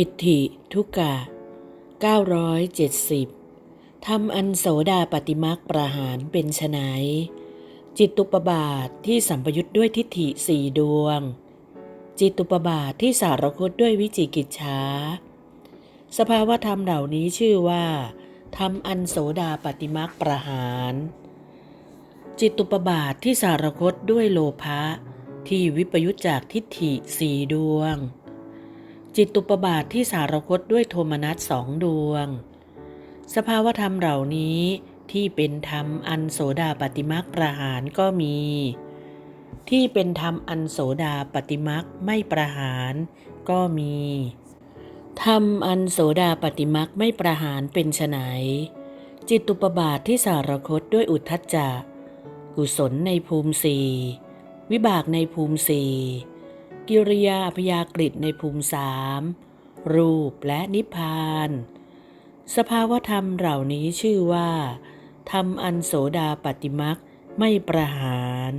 ปิติทุกกะ 970ทำอันโสดาปฏิมักประหารเป็นไฉนจิตตุปบาทที่สัมปยุทธ์ด้วยทิฏฐิสี่ดวง จิตตุปบาทที่สารคตด้วยวิจิกิจฉาสภาวธรรมเหล่านี้ชื่อว่าทำอันโสดาปฏิมักประหาร จิตตุปบาทที่สารคตด้วยโลภะที่วิปยุตจากทิฏฐิสี่ดวง จิตตุปบาทที่สารคตด้วยโทมนัสสองดวง สภาวธรรมเหล่านี้ที่เป็นธรรมอันโสดาปฏิมักประหารก็มี ที่เป็นธรรมอันโสดาปฏิมักไม่ประหารก็มี ธรรมอันโสดาปฏิมักไม่ประหารเป็นไฉนจิตตุปบาทที่สารคตด้วยอุทธัจจะ กุศลในภูมิสี่วิบากในภูมิสี่ กิริยาพยากฤิในภูมิสามรูปและนิพพาน สภาวธรรมเหล่านี้ชื่อว่าธรรมอันโสดาปฏิมักไม่ประหาร